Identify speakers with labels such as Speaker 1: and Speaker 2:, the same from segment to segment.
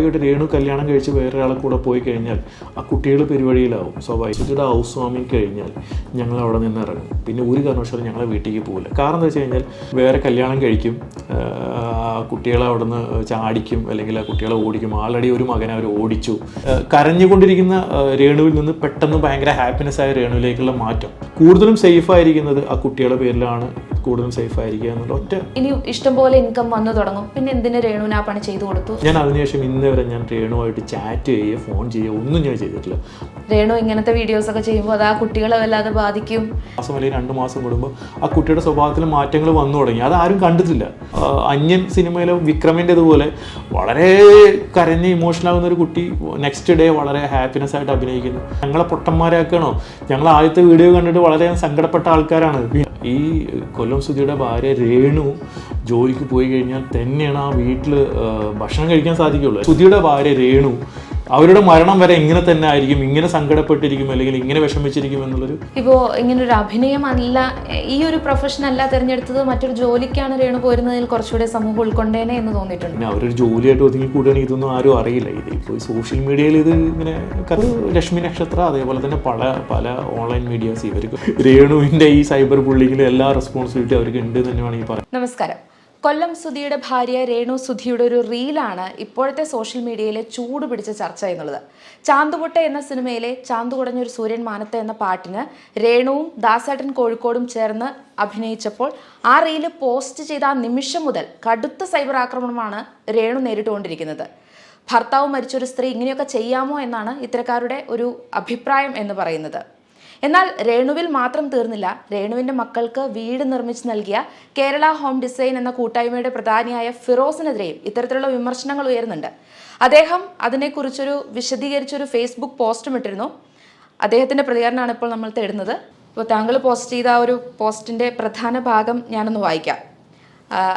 Speaker 1: സ്വാഭാവികമായിട്ട് രേണു കല്യാണം കഴിച്ച് വേറൊരാളെ കൂടെ പോയി കഴിഞ്ഞാൽ ആ കുട്ടികൾ പെരുവഴിയിലാവും. സ്വാഭാവികയുടെ ഹൗസ് വാമിങ് കഴിഞ്ഞാൽ ഞങ്ങൾ അവിടെ നിന്ന് ഇറങ്ങും പിന്നെ ഒരു കാരണവശാലും ഞങ്ങളെ വീട്ടിലേക്ക് പോകില്ല കാരണം എന്താ വെച്ച് കഴിഞ്ഞാൽ വേറെ കല്യാണം കഴിക്കും കുട്ടികളെ അവിടെ നിന്ന് ചാടിക്കും അല്ലെങ്കിൽ ആ കുട്ടികളെ ഓടിക്കും. ആൾറെഡി ഒരു മകനെ അവർ ഓടിച്ചു. കരഞ്ഞുകൊണ്ടിരിക്കുന്ന രേണുവിൽ നിന്ന് പെട്ടെന്ന് ഭയങ്കര ഹാപ്പിനെസ് ആയ രേണുവിലേക്കുള്ള മാറ്റം. കൂടുതലും സേഫ് ആയിരിക്കുന്നത് ആ കുട്ടികളുടെ പേരിലാണ് കൂടുതലും സേഫ് ആയിരിക്കുക എന്നുള്ള ഒറ്റ
Speaker 2: ഇനി ഇഷ്ടംപോലെ ഇൻകം വന്നു തുടങ്ങും. പിന്നെ എന്തിന് രേണുവിന് ആ പണി ചെയ്തു കൊടുത്തു?
Speaker 1: ഞാൻ അതിനുശേഷം ഇന്ന് വരെ ഞാൻ രേണുവായിട്ട് ചാറ്റ് ചെയ്യുക ഫോൺ ചെയ്യുക ഒന്നും ഞാൻ ചെയ്തിട്ടില്ല.
Speaker 2: രേണു ഇങ്ങനത്തെ വീഡിയോസ് ഒക്കെ ചെയ്യുമ്പോൾ അത് ആ കുട്ടികളെ വല്ലാതെ ബാധിക്കും.
Speaker 1: മാസം അല്ലെങ്കിൽ രണ്ട് മാസം കൂടുമ്പോൾ ആ കുട്ടിയുടെ സ്വഭാവത്തിൽ മാറ്റങ്ങൾ വന്നു തുടങ്ങി. അത് ആരും കണ്ടിട്ടില്ല. അന്യൻ സിനിമയിലെ വിക്രമിന്റെതുപോലെ വളരെ കരഞ്ഞ് ഇമോഷണൽ ആകുന്ന ഒരു കുട്ടി നെക്സ്റ്റ് ഡേ വളരെ ഹാപ്പിനെസ് ആയിട്ട് അഭിനയിക്കുന്നു. ഞങ്ങളെ പൊട്ടന്മാരാക്കണോ ഞങ്ങൾ ആദ്യത്തെ വീഡിയോ കണ്ടിട്ട് വളരെ സങ്കടപ്പെട്ട ആൾക്കാരാണ്. ഈ കൊല്ലം സുധിയുടെ ഭാര്യ രേണു ജോലിക്ക് പോയി കഴിഞ്ഞാൽ തന്നെയാണ് ആ വീട്ടിൽ ഭക്ഷണം കഴിക്കാൻ സാധിക്കുള്ളൂ. സുധിയുടെ ഭാര്യ രേണു അവരുടെ മരണം വരെ ഇങ്ങനെ തന്നെ ആയിരിക്കും ഇങ്ങനെ സങ്കടപ്പെട്ടിരിക്കും അല്ലെങ്കിൽ ഇങ്ങനെ വിഷമിച്ചിരിക്കും എന്നുള്ളൊരു
Speaker 2: ഇപ്പോൾ ഒരു അഭിനയമല്ല ഈ ഒരു പ്രൊഫഷൻ അല്ല തിരഞ്ഞെടുത്തത് മറ്റൊരു ജോലിക്കാണ് രേണു പോരുന്നതിൽ കുറച്ചുകൂടെ സമൂഹം ഉൾക്കൊണ്ടേനെ എന്ന് തോന്നിയിട്ടുണ്ട്.
Speaker 1: പിന്നെ അവരൊരു ജോലിയായിട്ട് ഒതുങ്ങി കൂടുകയാണെങ്കിൽ ഇതൊന്നും ആരും അറിയില്ല. ഇത് ഇപ്പോൾ സോഷ്യൽ മീഡിയയിൽ ഇത് ഇങ്ങനെ ലക്ഷ്മി നക്ഷത്ര അതേപോലെ തന്നെ പല പല ഓൺലൈൻ മീഡിയാസ് ഇവർക്ക്. രേണുവിന്റെ ഈ സൈബർ ബുള്ളിങ്ങിലും എല്ലാ റെസ്പോൺസിബിലിറ്റി അവർക്ക് ഉണ്ട് എന്ന് തന്നെ വേണമെങ്കിൽ പറയാം
Speaker 2: നമസ്കാരം. കൊല്ലം സുധിയുടെ ഭാര്യ രേണു സുധിയുടെ ഒരു റീലാണ് ഇപ്പോഴത്തെ സോഷ്യൽ മീഡിയയിലെ ചൂട് പിടിച്ച ചർച്ച എന്നുള്ളത്. ചാന്തുപൊട്ട എന്ന സിനിമയിലെ ചാന്തു കുടഞ്ഞൊരു സൂര്യൻ മാനത്ത് എന്ന പാട്ടിന് രേണുവും ദാസേട്ടൻ കോഴിക്കോടും ചേർന്ന് അഭിനയിച്ചപ്പോൾ ആ റീൽ പോസ്റ്റ് ചെയ്ത ആ നിമിഷം മുതൽ കടുത്ത സൈബർ ആക്രമണമാണ് രേണു നേരിട്ടുകൊണ്ടിരിക്കുന്നത്. ഭർത്താവ് മരിച്ചൊരു സ്ത്രീ ഇങ്ങനെയൊക്കെ ചെയ്യാമോ എന്നാണ് ഇത്തരക്കാരുടെ ഒരു അഭിപ്രായം എന്ന് പറയുന്നത്. എന്നാൽ രേണുവിൽ മാത്രം തീർന്നില്ല. രേണുവിന്റെ മക്കൾക്ക് വീട് നിർമ്മിച്ചു നൽകിയ കേരള ഹോം ഡിസൈൻ എന്ന കൂട്ടായ്മയുടെ പ്രധാനിയായ ഫിറോസിനെതിരെയും ഇത്തരത്തിലുള്ള വിമർശനങ്ങൾ ഉയരുന്നുണ്ട്. അദ്ദേഹം അതിനെക്കുറിച്ചൊരു വിശദീകരിച്ചൊരു ഫേസ്ബുക്ക് പോസ്റ്റും ഇട്ടിരുന്നു. അദ്ദേഹത്തിന്റെ പ്രതികരണമാണ് ഇപ്പോൾ നമ്മൾ തേടുന്നത്. അപ്പോൾ താങ്കൾ പോസ്റ്റ് ചെയ്ത ആ ഒരു പോസ്റ്റിന്റെ പ്രധാന ഭാഗം ഞാനൊന്ന് വായിക്കാം.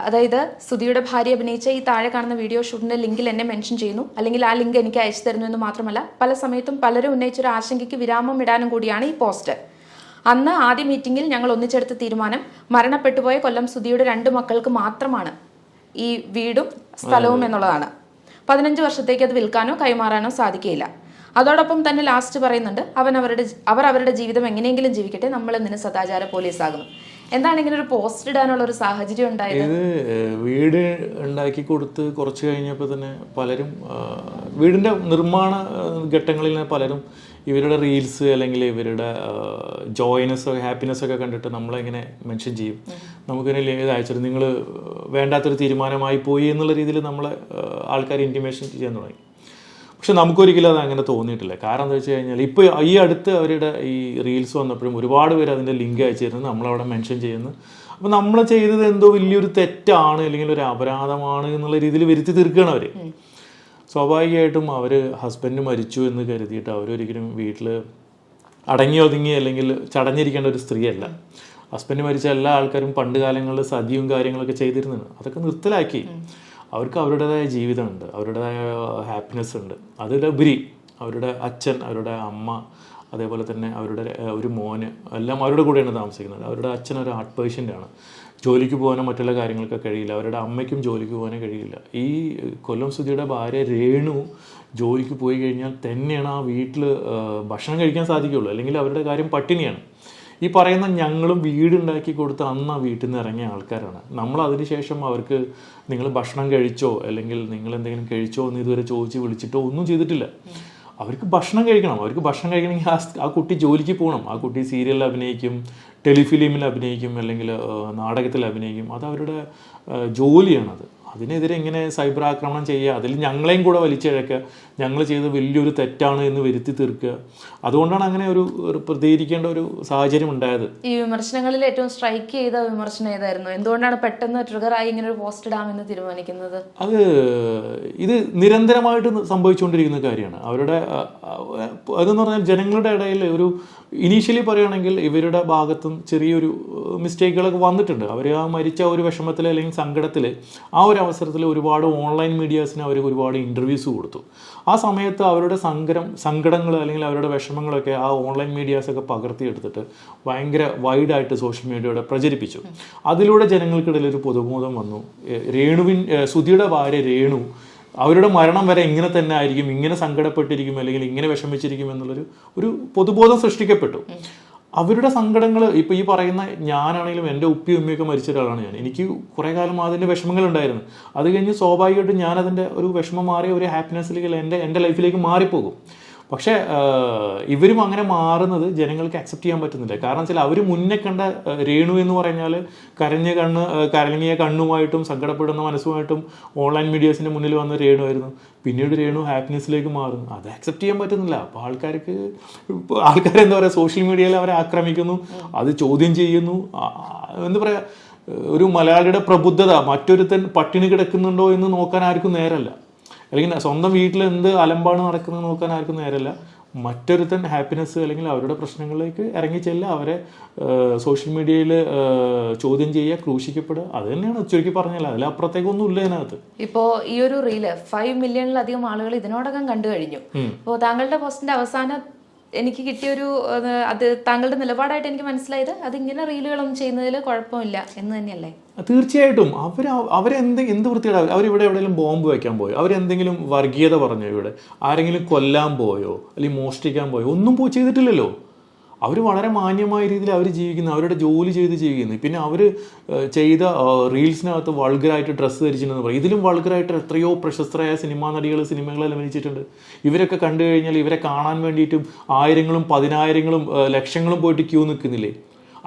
Speaker 2: അതായത് സുധിയുടെ ഭാര്യ അഭിനയിച്ച ഈ താഴെ കാണുന്ന വീഡിയോ ഷൂട്ടിന്റെ ലിങ്കിൽ എന്നെ മെൻഷൻ ചെയ്യുന്നു. അല്ലെങ്കിൽ ആ ലിങ്ക് എനിക്ക് അയച്ചു തരുന്നു എന്ന് മാത്രമല്ല പല സമയത്തും പലരും ഉന്നയിച്ചൊരു ആശങ്കയ്ക്ക് വിരാമം ഇടാനും കൂടിയാണ് ഈ പോസ്റ്റ്. അന്ന് ആദ്യ മീറ്റിംഗിൽ ഞങ്ങൾ ഒന്നിച്ചെടുത്ത തീരുമാനം മരണപ്പെട്ടുപോയ കൊല്ലം സുധിയുടെ രണ്ട് മക്കൾക്ക് മാത്രമാണ്. ഈ വീടും സ്ഥലവും എന്നുള്ളതാണ്. പതിനഞ്ച് വർഷത്തേക്ക് അത് വിൽക്കാനോ കൈമാറാനോ സാധിക്കുകയില്ല. അതോടൊപ്പം തന്നെ ലാസ്റ്റ് പറയുന്നുണ്ട് അവൻ അവരുടെ അവർ അവരുടെ ജീവിതം എങ്ങനെയെങ്കിലും ജീവിക്കട്ടെ നമ്മൾ ഇന്നിന് സദാചാര പോലീസ് ആകുന്നു എന്താണ് ഇങ്ങനെ ഒരു പോസ്റ്റ് ഇടാനുള്ള ഒരു സാഹചര്യം ഉണ്ടായത്?
Speaker 1: ഇത് വീട് ഉണ്ടാക്കി കൊടുത്ത് കുറച്ച് കഴിഞ്ഞപ്പോൾ തന്നെ പലരും വീടിന്റെ നിർമ്മാണ ഘട്ടങ്ങളിൽ തന്നെ പലരും ഇവരുടെ റീൽസ് അല്ലെങ്കിൽ ഇവരുടെ ജോയിനസ് ഹാപ്പിനെസ് ഒക്കെ കണ്ടിട്ട് നമ്മളിങ്ങനെ മെൻഷൻ ചെയ്യും. നമുക്കിങ്ങനെ ഇത് അയച്ചിട്ട് നിങ്ങൾ വേണ്ടാത്തൊരു തീരുമാനമായി പോയി എന്നുള്ള രീതിയിൽ നമ്മളെ ആൾക്കാർ ഇന്റിമേഷൻ ചെയ്യാൻ തുടങ്ങി. പക്ഷെ നമുക്കൊരിക്കലും അത് അങ്ങനെ തോന്നിയിട്ടില്ല. കാരണം എന്താ വെച്ച് കഴിഞ്ഞാൽ ഇപ്പോൾ ഈ അടുത്ത് അവരുടെ ഈ റീൽസ് വന്നപ്പോഴും ഒരുപാട് പേര് അതിന്റെ ലിങ്ക് അയച്ചിരുന്നു. നമ്മളവിടെ മെൻഷൻ ചെയ്യുന്നു. അപ്പോൾ നമ്മൾ ചെയ്തത് എന്തോ വലിയൊരു തെറ്റാണ് അല്ലെങ്കിൽ ഒരു അപരാധമാണ് എന്നുള്ള രീതിയിൽ വരുത്തി തീർക്കുകയാണ് അവർ സ്വാഭാവികമായിട്ടും അവർ ഹസ്ബൻഡ് മരിച്ചു എന്ന് കരുതിയിട്ട് അവരൊരിക്കലും വീട്ടിൽ അടങ്ങി ഒതുങ്ങി അല്ലെങ്കിൽ ചടഞ്ഞിരിക്കേണ്ട ഒരു സ്ത്രീയല്ല. ഹസ്ബൻഡ് മരിച്ച എല്ലാ ആൾക്കാരും പണ്ട് കാലങ്ങളിൽ സതിയും കാര്യങ്ങളൊക്കെ ചെയ്തിരുന്നതാണ് അതൊക്കെ നിർത്തലാക്കി. അവർക്ക് അവരുടേതായ ജീവിതമുണ്ട് അവരുടേതായ ഹാപ്പിനെസ് ഉണ്ട്. അതിലുപരി അവരുടെ അച്ഛൻ അവരുടെ അമ്മ അതേപോലെ തന്നെ അവരുടെ ഒരു മോന് എല്ലാം അവരുടെ കൂടെയാണ് താമസിക്കുന്നത്. അവരുടെ അച്ഛൻ ഒരു ആർട്ട് പേഷ്യന്റാണ് ജോലിക്ക് പോകാനോ മറ്റുള്ള കാര്യങ്ങൾക്ക് കഴിയില്ല. അവരുടെ അമ്മയ്ക്കും ജോലിക്ക് പോകാനോ കഴിയില്ല. ഈ കൊല്ലം സുധിയുടെ ഭാര്യ രേണു ജോലിക്ക് പോയി കഴിഞ്ഞാൽ തന്നെയാണ് ആ വീട്ടിൽ ഭക്ഷണം കഴിക്കാൻ സാധിക്കുകയുള്ളൂ. അല്ലെങ്കിൽ അവരുടെ കാര്യം പട്ടിണിയാണ്. ഈ പറയുന്ന ഞങ്ങളും വീടുണ്ടാക്കി കൊടുത്ത് അന്ന് ആ വീട്ടിൽ നിന്ന് ഇറങ്ങിയ ആൾക്കാരാണ്. നമ്മൾ അതിനുശേഷം അവർക്ക് നിങ്ങൾ ഭക്ഷണം കഴിച്ചോ അല്ലെങ്കിൽ നിങ്ങൾ എന്തെങ്കിലും കഴിച്ചോ എന്ന് ഇതുവരെ ചോദിച്ച് വിളിച്ചിട്ടോ ഒന്നും ചെയ്തിട്ടില്ല. അവർക്ക് ഭക്ഷണം കഴിക്കണം. അവർക്ക് ഭക്ഷണം കഴിക്കണമെങ്കിൽ ആ ആ കുട്ടി ജോലിക്ക് പോകണം. ആ കുട്ടി സീരിയലിൽ അഭിനയിക്കും ടെലിഫിലിമിൽ അഭിനയിക്കും അല്ലെങ്കിൽ നാടകത്തിൽ അഭിനയിക്കും. അത് അവരുടെ ജോലിയാണത്. അതിനെതിരെ ഇങ്ങനെ സൈബർ ആക്രമണം ചെയ്യുക അതിൽ ഞങ്ങളെയും കൂടെ വലിച്ചിഴക്കുക ഞങ്ങൾ ചെയ്ത് വലിയൊരു തെറ്റാണ് എന്ന് വരുത്തി തീർക്കുക. അതുകൊണ്ടാണ് അങ്ങനെ ഒരു പ്രതികരിക്കേണ്ട ഒരു സാഹചര്യം ഉണ്ടായത്.
Speaker 2: ഈ വിമർശനങ്ങളിൽ ഏറ്റവും സ്ട്രൈക്ക് ചെയ്ത വിമർശനം ഏതായിരുന്നു? എന്തുകൊണ്ടാണ് പെട്ടെന്ന് ട്രിഗർ ആയി ഇങ്ങനെ ഒരു പോസ്റ്റ് ഇടാമെന്ന് തീരുമാനിക്കുന്നത്?
Speaker 1: അത് ഇത് നിരന്തരമായിട്ട് സംഭവിച്ചുകൊണ്ടിരിക്കുന്ന കാര്യമാണ്. അവരുടെ അതെന്ന് പറഞ്ഞാൽ ജനങ്ങളുടെ ഇടയിൽ ഒരു ഇനീഷ്യലി പറയുകയാണെങ്കിൽ ഇവരുടെ ഭാഗത്തും ചെറിയൊരു മിസ്റ്റേക്കുകളൊക്കെ വന്നിട്ടുണ്ട്. അവർ ആ മരിച്ച ഒരു വിഷമത്തിൽ അല്ലെങ്കിൽ സങ്കടത്തിൽ ആ ഒരു അവസരത്തിൽ ഒരുപാട് ഓൺലൈൻ മീഡിയാസിന് അവർ ഒരുപാട് ഇന്റർവ്യൂസ് കൊടുത്തു. ആ സമയത്ത് അവരുടെ സങ്കടം സങ്കടങ്ങൾ അല്ലെങ്കിൽ അവരുടെ വിഷമങ്ങളൊക്കെ ആ ഓൺലൈൻ മീഡിയാസൊക്കെ പകർത്തിയെടുത്തിട്ട് ഭയങ്കര വൈഡായിട്ട് സോഷ്യൽ മീഡിയയുടെ പ്രചരിപ്പിച്ചു. അതിലൂടെ ജനങ്ങൾക്കിടയിൽ ഒരു പൊതുബോധം വന്നു. രേണുവിൻ സുധിയുടെ ഭാര്യ രേണു അവരുടെ മരണം വരെ ഇങ്ങനെ തന്നെ ആയിരിക്കും ഇങ്ങനെ സങ്കടപ്പെട്ടിരിക്കും അല്ലെങ്കിൽ ഇങ്ങനെ വിഷമിച്ചിരിക്കും എന്നുള്ളൊരു ഒരു പൊതുബോധം സൃഷ്ടിക്കപ്പെട്ടു. അവരുടെ സങ്കടങ്ങൾ ഇപ്പോൾ ഈ പറയുന്ന ഞാനാണെങ്കിലും എന്റെ ഉപ്പി ഉമ്മയൊക്കെ മരിച്ച ഒരാളാണ് ഞാൻ. എനിക്ക് കുറേ കാലം അതിന്റെ വിഷമങ്ങൾ ഉണ്ടായിരുന്നു അത് കഴിഞ്ഞ് സ്വാഭാവികമായിട്ടും ഞാനതിന്റെ ഒരു വിഷമം മാറി ഒരു ഹാപ്പിനെസ്സിലേക്ക് എന്റെ എന്റെ ലൈഫിലേക്ക് മാറിപ്പോകും. പക്ഷേ ഇവരും അങ്ങനെ മാറുന്നത് ജനങ്ങൾക്ക് അക്സെപ്റ്റ് ചെയ്യാൻ പറ്റുന്നില്ല. കാരണം വെച്ചാൽ അവർ മുന്നേ കണ്ട രേണു എന്ന് പറഞ്ഞാൽ കരഞ്ഞ കണ്ണ് കരങ്ങിയ കണ്ണുമായിട്ടും സങ്കടപ്പെടുന്ന മനസ്സുമായിട്ടും ഓൺലൈൻ മീഡിയസിന്റെ മുന്നിൽ വന്ന രേണു ആയിരുന്നു. പിന്നീട് രേണു ഹാപ്പിനെസ്സിലേക്ക് മാറുന്നു. അത് അക്സെപ്റ്റ് ചെയ്യാൻ പറ്റുന്നില്ല. അപ്പോൾ ആൾക്കാർക്ക് ആൾക്കാർ എന്താ പറയുക സോഷ്യൽ മീഡിയയിൽ അവരെ ആക്രമിക്കുന്നു അത് ചോദ്യം ചെയ്യുന്നു. എന്താ പറയുക ഒരു മലയാളിയുടെ പ്രബുദ്ധത മറ്റൊരുത്തൻ പട്ടിണി കിടക്കുന്നുണ്ടോ എന്ന് നോക്കാൻ ആർക്കും നേരല്ല. അല്ലെങ്കിൽ സ്വന്തം വീട്ടിൽ എന്ത് അലമ്പാണ് നടക്കുന്നത് നോക്കാൻ ആർക്കും നേരല്ല മറ്റൊരുത്തൻ ഹാപ്പിനെസ് അല്ലെങ്കിൽ അവരുടെ പ്രശ്നങ്ങളിലേക്ക് ഇറങ്ങി ചെല്ലുക അവരെ സോഷ്യൽ മീഡിയയിൽ ചോദ്യം ചെയ്യുക ക്രൂശിക്കപ്പെടുക അത് തന്നെയാണ് ചുരുക്കി പറഞ്ഞാൽ അതിലപ്പുറത്തേക്കൊന്നും ഇല്ല അതിനകത്ത്
Speaker 2: ഇപ്പോ ഈ ഒരു റീൽ ഫൈവ് മില്യണിലധികം ആളുകൾ ഇതിനോടകം കണ്ടു കഴിഞ്ഞു. അപ്പോൾ താങ്കളുടെ പോസ്റ്റിന്റെ അവസാനം എനിക്ക് കിട്ടിയൊരു അത് താങ്കളുടെ നിലപാടായിട്ട് എനിക്ക് മനസ്സിലായത് അത് ഇങ്ങനെ റീലുകളൊന്നും ചെയ്യുന്നതിൽ കുഴപ്പമില്ല എന്ന് തന്നെയല്ലേ?
Speaker 1: തീർച്ചയായിട്ടും. അവർ അവരെന്ത് എന്ത് വൃത്തിയുടെ അവരിവിടെ എവിടെയെങ്കിലും ബോംബ് വയ്ക്കാൻ പോയോ? അവരെന്തെങ്കിലും വർഗീയത പറഞ്ഞോ ഇവിടെ? ആരെങ്കിലും കൊല്ലാൻ പോയോ? അല്ലെങ്കിൽ മോഷ്ടിക്കാൻ പോയോ? ഒന്നും പോയി ചെയ്തിട്ടില്ലല്ലോ. അവർ വളരെ മാന്യമായ രീതിയിൽ അവർ ജീവിക്കുന്നു അവരുടെ ജോലി ചെയ്ത് ജീവിക്കുന്നു. പിന്നെ അവർ ചെയ്ത റീൽസിനകത്ത് വൾഗറായിട്ട് ഡ്രസ്സ് ധരിച്ചിട്ടുണ്ടെന്ന് പറയും ഇതിലും വൾഗറായിട്ട് എത്രയോ പ്രശസ്തരായ സിനിമാ നടികൾ സിനിമകളിൽ അഭിനയിച്ചിട്ടുണ്ട്. ഇവരൊക്കെ കണ്ടു കഴിഞ്ഞാൽ ഇവരെ കാണാൻ വേണ്ടിയിട്ടും ആയിരങ്ങളും പതിനായിരങ്ങളും ലക്ഷങ്ങളും പോയിട്ട് ക്യൂ നിൽക്കുന്നില്ലേ?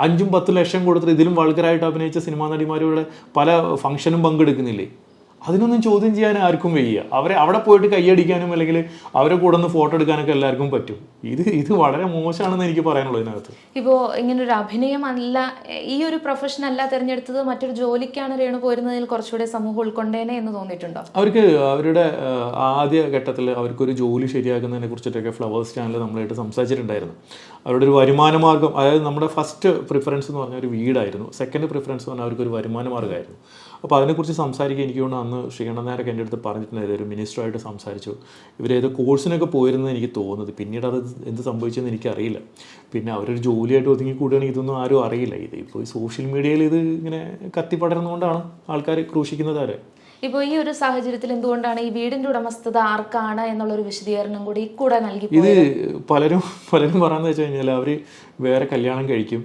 Speaker 1: അഞ്ചും പത്തും ലക്ഷം കൊടുത്തിട്ട് ഇതിലും വൾഗറായിട്ട് അഭിനയിച്ച സിനിമാ നടിമാരുടെ പല ഫംഗ്ഷനും പങ്കെടുക്കുന്നില്ലേ? അതിനൊന്നും ചോദ്യം ചെയ്യാൻ ആർക്കും വയ്യ. അവരെ അവിടെ പോയിട്ട് കൈയടിക്കാനും അല്ലെങ്കിൽ അവരെ കൂടെ ഒന്ന് ഫോട്ടോ എടുക്കാനൊക്കെ എല്ലാവർക്കും പറ്റും. ഇത് ഇത് വളരെ മോശമാണെന്ന് എനിക്ക് പറയാനുള്ളത് ഇതിനകത്ത്.
Speaker 2: ഇപ്പോൾ ഇങ്ങനെ ഒരു അഭിനയം അല്ല ഈ ഒരു പ്രൊഫഷൻ അല്ല തിരഞ്ഞെടുത്തത് മറ്റൊരു ജോലിക്കാണ് രേണു പോരുന്നതിൽ കുറച്ചുകൂടെ സമൂഹം ഉൾക്കൊണ്ടേനെ എന്ന് തോന്നിയിട്ടുണ്ടോ?
Speaker 1: അവർക്ക് അവരുടെ ആദ്യ ഘട്ടത്തിൽ അവർക്കൊരു ജോലി ശരിയാക്കുന്നതിനെ കുറിച്ചിട്ടൊക്കെ ഫ്ലവേഴ്സ് ചാനൽ നമ്മളായിട്ട് സംസാരിച്ചിട്ടുണ്ടായിരുന്നു. അവരുടെ ഒരു വരുമാന മാർഗം അതായത് നമ്മുടെ ഫസ്റ്റ് പ്രിഫറൻസ് എന്ന് പറഞ്ഞ ഒരു വീടായിരുന്നു. സെക്കൻഡ് പ്രിഫറൻസ് എന്ന് പറഞ്ഞാൽ അവർക്കൊരു വരുമാന മാർഗമായിരുന്നു അപ്പോൾ അതിനെക്കുറിച്ച് സംസാരിക്കുക എനിക്ക് തോന്നുന്നു അന്ന് ശ്രീകണ്ഠനാരൊക്കെ എന്റെ അടുത്ത് പറഞ്ഞിട്ടുണ്ടായിരുന്നു ഒരു മിനിസ്റ്ററായിട്ട് സംസാരിച്ചു. ഇവരേത് കോഴ്സിനൊക്കെ പോയിരുന്നത് എനിക്ക് തോന്നുന്നത്. പിന്നീട് അത് എന്ത് സംഭവിച്ചെന്ന് എനിക്കറിയില്ല. പിന്നെ അവരൊരു ജോലിയായിട്ട് ഒതുങ്ങി കൂടുകയാണെങ്കിൽ ഇതൊന്നും ആരും അറിയില്ല. ഇത് ഇപ്പോൾ സോഷ്യൽ മീഡിയയിൽ ഇത് ഇങ്ങനെ കത്തിപ്പടരുന്നതുകൊണ്ടാണ് ആൾക്കാർ ക്രൂശിക്കുന്നത് അവരെ
Speaker 2: ഇപ്പോൾ ഈ ഒരു സാഹചര്യത്തിൽ എന്തുകൊണ്ടാണ് ഈ വീടിന്റെ ഉടമസ്ഥത ആർക്കാണ് എന്നുള്ള ഒരു വിശദീകരണം കൂടി കൂടെ നൽകി
Speaker 1: ഇത് പലരും പലരും പറയാന്ന് വെച്ച് കഴിഞ്ഞാൽ അവർ വേറെ കല്യാണം കഴിക്കും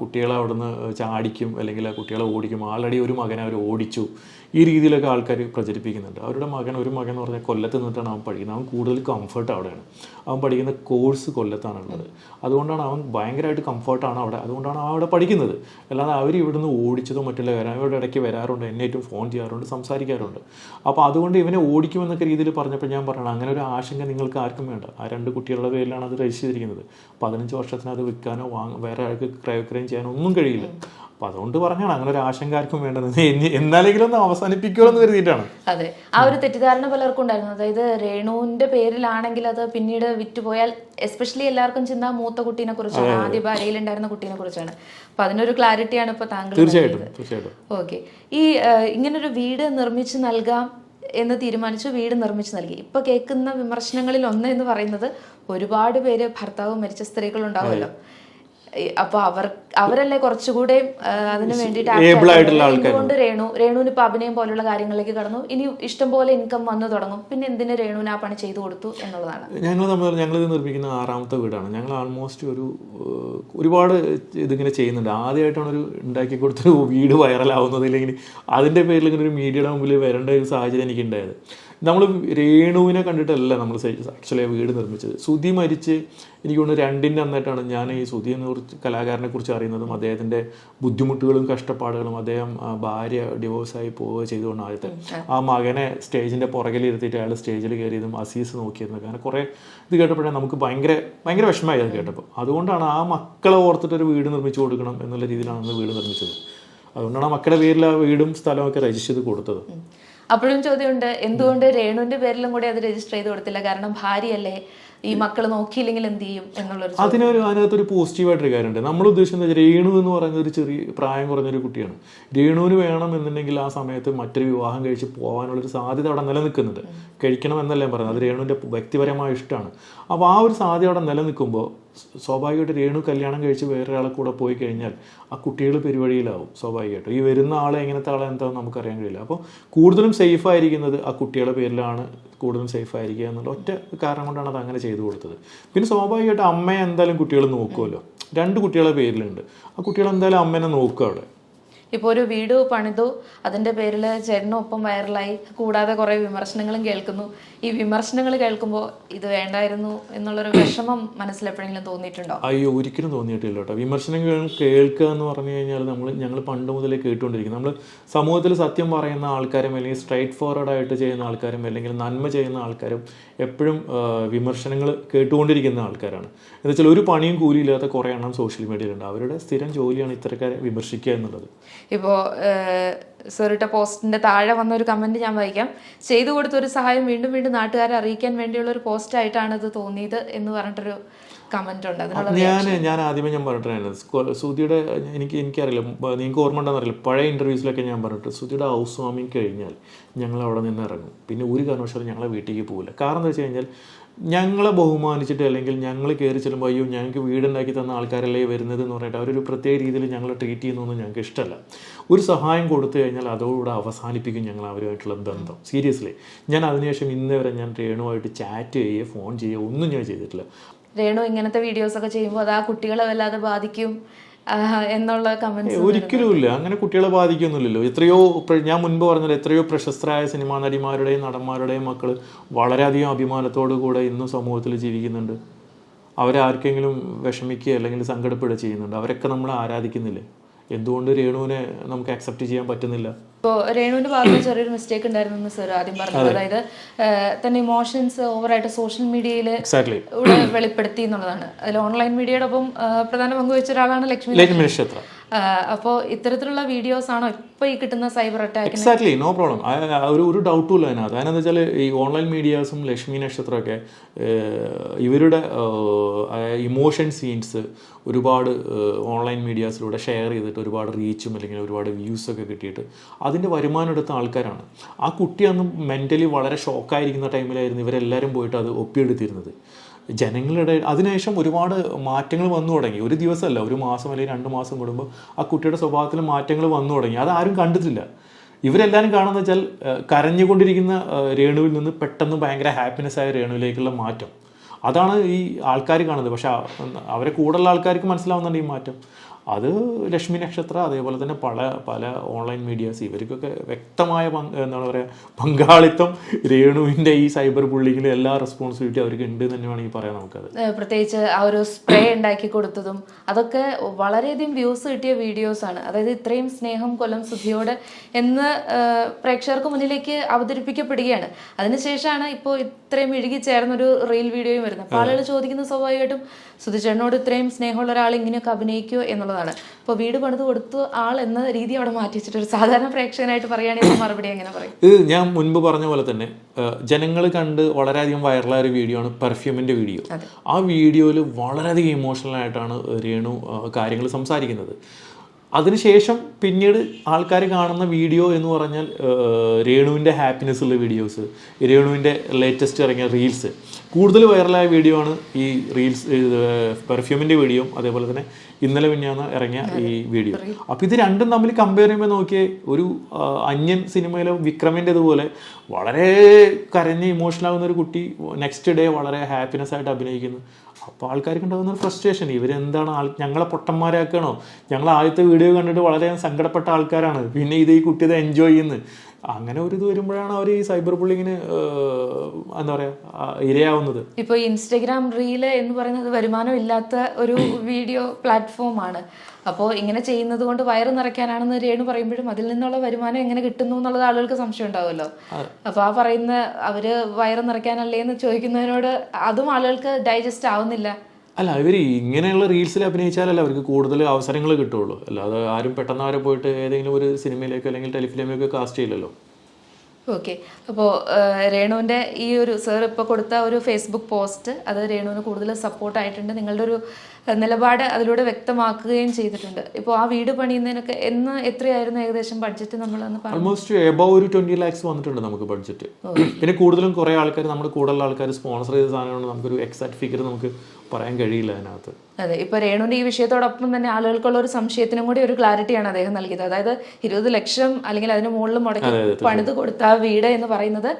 Speaker 1: കുട്ടികളെ അവിടുന്ന് ചാടിക്കും അല്ലെങ്കിൽ കുട്ടികളെ ഓടിക്കും. ആൾറെഡി ഒരു മകനെ അവർ ഓടിച്ചു. ഈ രീതിയിലൊക്കെ ആൾക്കാർ പ്രചരിപ്പിക്കുന്നുണ്ട്. അവരുടെ മകൻ ഒരു മകൻ എന്ന് പറഞ്ഞാൽ കൊല്ലത്ത് നിന്നിട്ടാണ് അവൻ പഠിക്കുന്നത്. അവൻ കൂടുതൽ കംഫർട്ട് അവിടെയാണ്. അവൻ പഠിക്കുന്ന കോഴ്സ് കൊല്ലത്താണുള്ളത്. അതുകൊണ്ടാണ് അവൻ ഭയങ്കരമായിട്ട് കംഫർട്ടാണ് അവിടെ. അതുകൊണ്ടാണ് അവൻ അവിടെ പഠിക്കുന്നത്. അല്ലാതെ അവർ ഇവിടുന്ന് ഓടിച്ചതോ മറ്റുള്ള കാര്യം അവരുടെ ഇടയ്ക്ക് വരാറുണ്ട്. എന്നെ ഏറ്റവും ഫോൺ ചെയ്യാറുണ്ട് സംസാരിക്കാറുണ്ട്. അപ്പോൾ അതുകൊണ്ട് ഇവനെ ഓടിക്കുമെന്നൊക്കെ രീതിയിൽ പറഞ്ഞപ്പോൾ ഞാൻ പറഞ്ഞു അങ്ങനെ ഒരു ആശങ്ക നിങ്ങൾക്ക് ആർക്കും വേണ്ട. ആ രണ്ട് കുട്ടികളുടെ പേരിലാണ് അത് രജിസ്റ്റർ ചെയ്തിരിക്കുന്നത്. പതിനഞ്ച് വർഷത്തിന് അത് വിൽക്കാനോ വാങ്ങ വേറെ ആൾക്ക് ക്രയവിക്രയം ചെയ്യാൻ ഒന്നും കഴിയില്ല. അപ്പൊ അതുകൊണ്ട് പറഞ്ഞാണ് അങ്ങനെ ഒരു ആശങ്ക ആർക്കും വേണ്ടത്. എന്നാലെങ്കിലും ഒന്ന് അവസാനിപ്പിക്കുമോ എന്ന് കരുതിയിട്ടാണ്.
Speaker 2: അതെ. ആ ഒരു തെറ്റിദ്ധാരണ പലർക്കും ഉണ്ടായിരുന്നു. അതായത് രേണുവിന്റെ പേരിലാണെങ്കിൽ അത് പിന്നീട് വിറ്റുപോയാൽ എസ്പെഷ്യലി എല്ലാവർക്കും ചിന്ത മൂത്ത കുട്ടീനെ കുറിച്ചാണ് ആദ്യ ഭാര്യയിൽ ഉണ്ടായിരുന്ന കുട്ടീനെ കുറിച്ചാണ്. അപ്പൊ അതിനൊരു ക്ലാരിറ്റിയാണ് ഇപ്പൊ താങ്കൾ
Speaker 1: തീർച്ചയായിട്ടും തീർച്ചയായിട്ടും.
Speaker 2: ഓക്കെ. ഈ ഇങ്ങനൊരു വീട് നിർമ്മിച്ച് നൽകാം എന്ന് തീരുമാനിച്ചു വീട് നിർമ്മിച്ച് നൽകി. ഇപ്പൊ കേൾക്കുന്ന വിമർശനങ്ങളിൽ ഒന്ന് എന്ന് പറയുന്നത് ഒരുപാട് പേര് ഭർത്താവ് മരിച്ച സ്ത്രീകൾ ഉണ്ടാവുമല്ലോ ഈ, അപ്പൊ അവർ അവരല്ലേ കുറച്ചുകൂടെ അതിനു വേണ്ടിയിട്ട് ആയിട്ടുള്ളത്. എന്തുകൊണ്ട് രേണു രേണുവിന് ഇപ്പൊ അഭിനയം പോലുള്ള കാര്യങ്ങളിലേക്ക് കടന്നു. ഇനി ഇഷ്ടം പോലെ ഇൻകം വന്നു തുടങ്ങും. പിന്നെ എന്തിന് രേണുവിന് ആ പണി ചെയ്തു കൊടുത്തു എന്നുള്ളതാണ്.
Speaker 1: ഞങ്ങൾ തമ്മിൽ ഞങ്ങളിത് നിർമ്മിക്കുന്ന ആറാമത്തെ വീടാണ്. ഞങ്ങൾ ആൾമോസ്റ്റ് ഒരു ഒരുപാട് ഇതിങ്ങനെ ചെയ്യുന്നുണ്ട്. ആദ്യമായിട്ടാണ് ഒരു ഉണ്ടാക്കി കൊടുത്തൊരു വീട് വൈറലാവുന്നത് ഇല്ലെങ്കിൽ അതിന്റെ പേരിൽ ഇങ്ങനെ ഒരു മീഡിയയുടെ മുമ്പിൽ വരേണ്ട ഒരു സാഹചര്യം എനിക്ക് ഉണ്ടായത് നമ്മൾ രേണുവിനെ കണ്ടിട്ടല്ല നമ്മൾ ആക്ച്വലി വീട് നിർമ്മിച്ചത്. സുധി മരിച്ച് എനിക്ക് തോന്നുന്നു രണ്ടിന്റെ അന്നായിട്ടാണ് ഞാൻ ഈ സുധി എന്ന കുറിച്ച് കലാകാരനെ കുറിച്ച് അറിയുന്നതും അദ്ദേഹത്തിന്റെ ബുദ്ധിമുട്ടുകളും കഷ്ടപ്പാടുകളും അദ്ദേഹം ഭാര്യ ഡിവോഴ്സായി പോവുക ചെയ്തുകൊണ്ട് ആദ്യത്തെ. ആ മകനെ സ്റ്റേജിന്റെ പുറകിലിരുത്തിയിട്ട് അയാൾ സ്റ്റേജിൽ കയറിയതും അസീസ് നോക്കിയതെന്നൊക്കെ അങ്ങനെ കുറേ ഇത് കേട്ടപ്പോഴേ നമുക്ക് ഭയങ്കര ഭയങ്കര വിഷമമായി അത് കേട്ടപ്പോൾ. അതുകൊണ്ടാണ് ആ മക്കളെ ഓർത്തിട്ട് ഒരു വീട് നിർമ്മിച്ചു കൊടുക്കണം എന്നുള്ള രീതിയിലാണ് അന്ന് വീട് നിർമ്മിച്ചത്. അതുകൊണ്ടാണ് ആ മക്കളുടെ പേരിൽ ആ വീടും സ്ഥലമൊക്കെ രജിസ്റ്റർ ചെയ്ത് കൊടുത്തത്.
Speaker 2: അപ്പോഴും ചോദ്യമുണ്ട് എന്തുകൊണ്ട് രേണുവിന്റെ പേരിലും കൂടി അത് രജിസ്റ്റർ ചെയ്ത് കൊടുത്തില്ല? കാരണം ഭാര്യയല്ലേ? ഈ മക്കൾ നോക്കിയില്ലെങ്കിൽ എന്ത് ചെയ്യും എന്നുള്ളൊരു ചോദ്യം.
Speaker 1: അതിനൊരു അതിനകത്തൊരു പോസിറ്റീവായിട്ടൊരു കാര്യമുണ്ട്. നമ്മൾ ഉദ്ദേശിച്ചത് രേണു എന്ന് പറയുന്ന ഒരു ചെറിയ പ്രായം കുറഞ്ഞൊരു കുട്ടിയാണ്. രേണുവിന് വേണം എന്നുണ്ടെങ്കിൽ ആ സമയത്ത് മറ്റൊരു വിവാഹം കഴിച്ച് പോകാനുള്ളൊരു സാധ്യത അവിടെ നിലനിൽക്കുന്നുണ്ട്. കഴിക്കണം എന്നല്ലേ പറയുന്നത് അത് രേണുവിന്റെ വ്യക്തിപരമായ ഇഷ്ടമാണ്. അപ്പോൾ ആ ഒരു സാധ്യത അവിടെ നിലനിൽക്കുമ്പോൾ സ്വാഭാവികമായിട്ട് രേണു കല്യാണം കഴിച്ച് വേറൊരാളെ കൂടെ പോയി കഴിഞ്ഞാൽ ആ കുട്ടികൾ പെരുവഴിയിലാവും സ്വാഭാവികമായിട്ടും. ഈ വരുന്ന ആളെ എങ്ങനത്തെ ആളെ എന്താണെന്ന് നമുക്കറിയാൻ കഴിയില്ല. അപ്പോൾ കൂടുതലും സേഫ് ആയിരിക്കുന്നത് ആ കുട്ടികളുടെ പേരിലാണ് കൂടുതലും സേഫ് ആയിരിക്കുക എന്നുള്ള ഒറ്റ കാരണം കൊണ്ടാണ് അത് അങ്ങനെ ചെയ്തു കൊടുത്തത്. പിന്നെ സ്വാഭാവികമായിട്ട് അമ്മയെ എന്തായാലും കുട്ടികൾ നോക്കുമല്ലോ രണ്ട് കുട്ടികളെ പേരിലുണ്ട്. ആ കുട്ടികൾ എന്തായാലും അമ്മേനെ നോക്കുക അവിടെ.
Speaker 2: ഇപ്പോൾ ഒരു വീട് പണിതു അതിന്റെ പേരിൽ ചേട്ടനൊപ്പം വൈറലായി. കൂടാതെ കുറേ വിമർശനങ്ങളും കേൾക്കുന്നു. ഈ വിമർശനങ്ങൾ കേൾക്കുമ്പോൾ ഇത് വേണ്ടായിരുന്നു എന്നുള്ളൊരു വിഷമം മനസ്സിൽ എപ്പോഴെങ്കിലും തോന്നിയിട്ടുണ്ടോ?
Speaker 1: അയ്യോ ഒരിക്കലും തോന്നിയിട്ടില്ല കേട്ടോ. വിമർശനങ്ങൾ കേൾക്കുക എന്ന് പറഞ്ഞു കഴിഞ്ഞാൽ നമ്മൾ ഞങ്ങൾ പണ്ട് മുതലേ കേട്ടുകൊണ്ടിരിക്കും നമ്മൾ സമൂഹത്തിൽ സത്യം പറയുന്ന ആൾക്കാരും അല്ലെങ്കിൽ സ്ട്രൈറ്റ് ഫോർവേഡ് ആയിട്ട് ചെയ്യുന്ന ആൾക്കാരും അല്ലെങ്കിൽ നന്മ ചെയ്യുന്ന ആൾക്കാരും എപ്പോഴും വിമർശനങ്ങൾ കേട്ടുകൊണ്ടിരിക്കുന്ന ആൾക്കാരാണ്. എന്ന് വെച്ചാൽ ഒരു പണിയും കൂലിയില്ലാത്ത കുറേ എണ്ണം സോഷ്യൽ മീഡിയയിലുണ്ട് അവരുടെ സ്ഥിരം ജോലിയാണ് ഇത്തരക്കാരെ വിമർശിക്കുക എന്നുള്ളത്.
Speaker 2: ഇപ്പോൾ സെറിട്ട പോസ്റ്റിന്റെ താഴെ വന്ന ഒരു കമന്റ് ഞാൻ വായിക്കാം. ചെയ്തു കൊടുത്ത ഒരു സഹായം വീണ്ടും വീണ്ടും നാട്ടുകാരെ അറിയിക്കാൻ വേണ്ടിയുള്ള ഒരു പോസ്റ്റായിട്ടാണ് ഇത് തോന്നിയത് എന്ന് പറഞ്ഞിട്ടൊരു കമന്റ് ഉണ്ട്.
Speaker 1: ഞാൻ ഞാൻ ആദ്യമേ ഞാൻ പറഞ്ഞിട്ടുണ്ടായിരുന്നു സുധിയുടെ എനിക്ക് എനിക്കറിയില്ല. നിങ്ങൾക്ക് ഓർമ്മ ഉണ്ടെന്നറിയില്ല പഴയ ഇന്റർവ്യൂസിലൊക്കെ ഞാൻ പറഞ്ഞിട്ട് സുധിയുടെ ഹൗസ് വാമിങ് കഴിഞ്ഞാൽ ഞങ്ങൾ അവിടെ നിന്ന് ഇറങ്ങും. പിന്നെ ഒരു കാരണവശാലും ഞങ്ങളെ വീട്ടിലേക്ക് പോകില്ല കാരണം എന്താ വെച്ച് കഴിഞ്ഞാൽ ഞങ്ങളെ ബഹുമാനിച്ചിട്ട് അല്ലെങ്കിൽ ഞങ്ങൾ കയറി ചെല്ലുമ്പോൾ അയ്യോ ഞങ്ങൾക്ക് വീടുണ്ടാക്കി തന്ന ആൾക്കാരല്ലേ വരുന്നത്? എന്ന് പറഞ്ഞിട്ട് അവരൊരു പ്രത്യേക രീതിയിൽ ഞങ്ങളെ ട്രീറ്റ് ചെയ്യുന്നൊന്നും ഞങ്ങൾക്ക് ഇഷ്ടമല്ല. ഒരു സഹായം കൊടുത്തു കഴിഞ്ഞാൽ അതോടുകൂടെ അവസാനിപ്പിക്കും ഞങ്ങൾ അവരുമായിട്ടുള്ള ബന്ധം. സീരിയസ്ലി ഞാൻ അതിനുശേഷം ഇന്ന് വരെ ഞാൻ രേണുവായിട്ട് ചാറ്റ് ചെയ്യുക ഫോൺ ചെയ്യുക ഒന്നും ഞാൻ ചെയ്തിട്ടില്ല.
Speaker 2: രേണു ഇങ്ങനത്തെ വീഡിയോസ് ഒക്കെ ചെയ്യുമ്പോൾ അത് ആ കുട്ടികളെ വല്ലാതെ ബാധിക്കും. എന്നുള്ള കമന്റ്സ്
Speaker 1: ഒരിക്കലും ഇല്ല. അങ്ങനെ കുട്ടികളെ ബാധിക്കൊന്നുമില്ലല്ലോ. എത്രയോ ഞാൻ മുൻപ് പറഞ്ഞത് എത്രയോ പ്രശസ്തരായ സിനിമാ നടിമാരുടെയും നടന്മാരുടെയും മക്കൾ വളരെയധികം അഭിമാനത്തോടു കൂടെ ഇന്നും സമൂഹത്തിൽ ജീവിക്കുന്നുണ്ട്. അവരാർക്കെങ്കിലും വിഷമിക്കുക അല്ലെങ്കിൽ സങ്കടപ്പെടുക ചെയ്യുന്നുണ്ട്. അവരൊക്കെ നമ്മൾ ആരാധിക്കുന്നില്ലേ? എന്തുകൊണ്ട് രേണുവിനെ നമുക്ക് അക്സെപ്റ്റ് ചെയ്യാൻ പറ്റുന്നില്ല?
Speaker 2: ഇപ്പോൾ രേണുവിന്റെ ഭാഗത്ത് ചെറിയൊരു മിസ്റ്റേക്ക് ഉണ്ടായിരുന്നു സർ ആദ്യം പറഞ്ഞത് അതായത് തന്നെ ഇമോഷൻസ് ഓവറായിട്ട് സോഷ്യൽ മീഡിയയിൽ വെളിപ്പെടുത്തി എന്നുള്ളതാണ്. അതിൽ ഓൺലൈൻ മീഡിയയുടെ ഒപ്പം ഏഹ്, പ്രധാന പങ്ക് വഹിച്ച ഒരാളാണ് ലക്ഷ്മി
Speaker 1: ലക്ഷ്മി നക്ഷത്ര
Speaker 2: അപ്പോൾ ഇത്തരത്തിലുള്ള വീഡിയോസ് ആണോ ഇപ്പോൾ ഈ കിട്ടുന്ന cyber attack
Speaker 1: exactly no problem ഒരു ഒരു ഡൗട്ടും ഇല്ല അതിനകത്ത്. അതിനെന്ന് വെച്ചാൽ ഈ ഓൺലൈൻ മീഡിയാസും ലക്ഷ്മി നക്ഷത്രമൊക്കെ ഇവരുടെ ഇമോഷൻ സീൻസ് ഒരുപാട് ഓൺലൈൻ മീഡിയാസിലൂടെ ഷെയർ ചെയ്തിട്ട് ഒരുപാട് റീച്ചും അല്ലെങ്കിൽ ഒരുപാട് വ്യൂസ് ഒക്കെ കിട്ടിയിട്ട് അതിന്റെ വരുമാനം എടുത്ത ആൾക്കാരാണ്. ആ കുട്ടി അന്ന് മെന്റലി വളരെ ഷോക്കായിരിക്കുന്ന ടൈമിലായിരുന്നു ഇവരെല്ലാവരും പോയിട്ട് അത് ഒപ്പിയെടുത്തിരുന്നത്. ജനങ്ങളുടെ അതിനുശേഷം ഒരുപാട് മാറ്റങ്ങൾ വന്നു തുടങ്ങി. ഒരു ദിവസമല്ല ഒരു മാസം അല്ലെങ്കിൽ രണ്ട് മാസം കൂടുമ്പോൾ ആ കുട്ടിയുടെ സ്വഭാവത്തിൽ മാറ്റങ്ങൾ വന്നു തുടങ്ങി. അത് ആരും കണ്ടിട്ടില്ല. ഇവരെല്ലാവരും കാണുന്ന വെച്ചാൽ കരഞ്ഞുകൊണ്ടിരിക്കുന്ന രേണുവിൽ നിന്ന് പെട്ടെന്ന് ഭയങ്കര ഹാപ്പിനെസ് ആയ രേണുവിലേക്കുള്ള മാറ്റം. അതാണ് ഈ ആൾക്കാർ കാണുന്നത്. പക്ഷെ അവരെ കൂടുതലുള്ള ആൾക്കാർക്ക് മനസ്സിലാവുന്നുണ്ട് ഈ മാറ്റം. അത് ലക്ഷ്മി നക്ഷത്ര അതേപോലെ തന്നെ പല പല ഓൺലൈൻ മീഡിയാസ് ഇവർക്കൊക്കെ വ്യക്തമായ പങ്ക് എന്താണ് പറയുക പങ്കാളിത്തം രേണുവിന്റെ ഈ സൈബർ ബുള്ളിങ്ങിൽ എല്ലാ റെസ്പോൺസിബിലിറ്റി അവർക്ക് ഉണ്ട് തന്നെ വേണമെങ്കിൽ പറയാം നമുക്കത്.
Speaker 2: പ്രത്യേകിച്ച് ആ ഒരു സ്പ്രേ ഉണ്ടാക്കി കൊടുത്തതും അതൊക്കെ വളരെയധികം വ്യൂസ് കിട്ടിയ വീഡിയോസ് ആണ്. അതായത് ഇത്രയും സ്നേഹം കൊല്ലം സുധിയോട് എന്ന് പ്രേക്ഷകർക്ക് മുന്നിലേക്ക് അവതരിപ്പിക്കപ്പെടുകയാണ്. അതിനുശേഷമാണ് ഇപ്പോൾ ഇത്രയും ഇഴുകി ചേർന്നൊരു റീൽ വീഡിയോയും വരുന്നത്. അപ്പോൾ ആളുകൾ ചോദിക്കുന്ന സ്വാഭാവികമായിട്ടും സുധിചേട്ടനോട് ഇത്രയും സ്നേഹമുള്ള ഒരാൾ ഇങ്ങനെയൊക്കെ അഭിനയിക്കുമോ എന്നുള്ളതാണ്. ഇപ്പോൾ വീട് പണിത് കൊടുത്തു ആൾ എന്ന രീതി അവിടെ മാറ്റി വെച്ചിട്ട് ഒരു സാധാരണ പ്രേക്ഷകനായിട്ട് പറയുകയാണെങ്കിൽ മറുപടി എങ്ങനെ പറയും.
Speaker 1: ഇത് ഞാൻ മുൻപ് പറഞ്ഞ പോലെ തന്നെ ജനങ്ങൾ കണ്ട് വളരെയധികം വൈറലായ ഒരു വീഡിയോ. ആണ് പെർഫ്യൂമിന്റെ വീഡിയോ ആ വീഡിയോയിൽ വളരെയധികം ഇമോഷണൽ ആയിട്ടാണ് രേണു കാര്യങ്ങൾ സംസാരിക്കുന്നത്. അതിനുശേഷം പിന്നീട് ആൾക്കാർ കാണുന്ന വീഡിയോ എന്ന് പറഞ്ഞാൽ രേണുവിന്റെ ഹാപ്പിനെസ് ഉള്ള വീഡിയോസ് രേണുവിന്റെ ലേറ്റസ്റ്റ് ഇറങ്ങിയ റീൽസ് കൂടുതൽ വൈറലായ വീഡിയോ ആണ് ഈ റീൽസ് പെർഫ്യൂമിന്റെ വീഡിയോ അതേപോലെ തന്നെ ഇന്നലെ പിന്നാന്ന് ഇറങ്ങിയ ഈ വീഡിയോ അപ്പോൾ ഇത് രണ്ടും തമ്മിൽ കമ്പയർ ചെയ്യുമ്പോൾ നോക്കിയേ ഒരു അന്യൻ സിനിമയിലെ വിക്രമിന്റെ ഇതുപോലെ വളരെ കരഞ്ഞ് ഇമോഷണൽ ആകുന്ന ഒരു കുട്ടി നെക്സ്റ്റ് ഡേ വളരെ ഹാപ്പിനെസ് ആയിട്ട് അഭിനയിക്കുന്നു. അപ്പോൾ ആൾക്കാർക്ക് ഉണ്ടാകുന്ന ഒരു ഫ്രസ്ട്രേഷൻ ഇവരെന്താണ് ആൾ ഞങ്ങളെ പൊട്ടന്മാരാക്കണോ ഞങ്ങൾ ആദ്യത്തെ വീഡിയോ കണ്ടിട്ട് വളരെ സങ്കടപ്പെട്ട ആൾക്കാരാണ്. പിന്നെ ഇത് ഈ കുട്ടി ഇത് എൻജോയ് ചെയ്യുന്നു. അങ്ങനെ ഒരു ഇത് വരുമ്പോഴാണ് അവർ ഈ സൈബർ ബുള്ളിങ്ങിന് എന്താ പറയുക ഇരയാവുന്നത്.
Speaker 2: ഇപ്പോൾ ഇൻസ്റ്റഗ്രാം റീൽ എന്ന് പറയുന്നത് വരുമാനം ഇല്ലാത്ത ഒരു വീഡിയോ പ്ലാറ്റ്ഫോമാണ്. അപ്പോൾ ഇങ്ങനെ ചെയ്യുന്നത് കൊണ്ട് വയറ് നിറയ്ക്കാനാണെന്ന് രേണു പറയുമ്പോഴും അതിൽ നിന്നുള്ള വരുമാനം എങ്ങനെ കിട്ടുന്നു എന്നുള്ളത് ആളുകൾക്ക് സംശയം ഉണ്ടാവുമല്ലോ. അപ്പോൾ ആ പറയുന്ന അവർ വയറ് നിറയ്ക്കാനല്ലേ എന്ന് ചോദിക്കുന്നതിനോട് അതും ആളുകൾക്ക് ഡൈജസ്റ്റ് ആവുന്നില്ല.
Speaker 1: അല്ല ഇവർ ഇങ്ങനെയുള്ള റീൽസിൽ അഭിനയിച്ചാലല്ല അവർക്ക് കൂടുതൽ അവസരങ്ങൾ കിട്ടുള്ളൂ അല്ലാതെ ആരും പെട്ടെന്ന് അവരെ പോയിട്ട് ഏതെങ്കിലും ഒരു സിനിമയിലേക്കോ അല്ലെങ്കിൽ ടെലിഫിലിമിലേക്കോ കാസ്റ്റ് ചെയ്യില്ലല്ലോ.
Speaker 2: ഓക്കെ. അപ്പോൾ രേണുവിന്റെ ഈ ഒരു സർ ഇപ്പോൾ കൊടുത്ത ഒരു ഫേസ്ബുക്ക് പോസ്റ്റ് അത് രേണുവിന് കൂടുതൽ സപ്പോർട്ട് ആയിട്ടുണ്ട്. നിങ്ങളുടെ ഒരു നിലപാട് അതിലൂടെ വ്യക്തമാക്കുകയും ചെയ്തിട്ടുണ്ട്. ഇപ്പോൾ ആ വീട് പണിയുന്നതിനൊക്കെ എന്ന് എത്രയായിരുന്നു ഏകദേശം ബഡ്ജറ്റ് നമ്മൾ
Speaker 1: ഓൾമോസ്റ്റ് എബവ് ഒരു ട്വന്റി ലാക്സ് വന്നിട്ടുണ്ട് നമുക്ക് ബഡ്ജറ്റ് പിന്നെ കൂടുതലും കുറേ ആൾക്കാർ നമ്മുടെ കൂടുതലുള്ള ആൾക്കാർ സ്പോൺസർ ചെയ്ത സാധനമാണ്. നമുക്കൊരു എക്സാക്ട് ഫിഗർ നമുക്ക് പറയാൻ കഴിയില്ല അതിനകത്ത്.
Speaker 2: അതെ ഇപ്പൊ രേണുവിന്റെ ഈ വിഷയത്തോടൊപ്പം തന്നെ ആളുകൾക്കുള്ള ഒരു സംശയത്തിനും കൂടി ഒരു ക്ലാരിറ്റിയാണ് അദ്ദേഹം നൽകിയത്. അതായത് ഇരുപത് ലക്ഷം അല്ലെങ്കിൽ അതിന് മുകളിൽ മുടക്കി പണിത് കൊടുത്ത വീട് എന്ന് പറയുന്നത്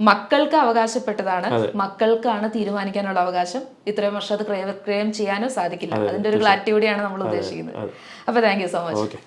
Speaker 2: മക്കൾക്ക് അവകാശപ്പെട്ടതാണ്. മക്കൾക്കാണ് തീരുമാനിക്കാനുള്ള അവകാശം. ഇത്രയും വർഷം അത് ക്രയവിക്രയം ചെയ്യാനോ സാധിക്കില്ല. അതിന്റെ ഒരു ക്ലാരിറ്റിയോടെയാണ് നമ്മൾ ഉദ്ദേശിക്കുന്നത്. അപ്പൊ താങ്ക് യു സോ മച്ച്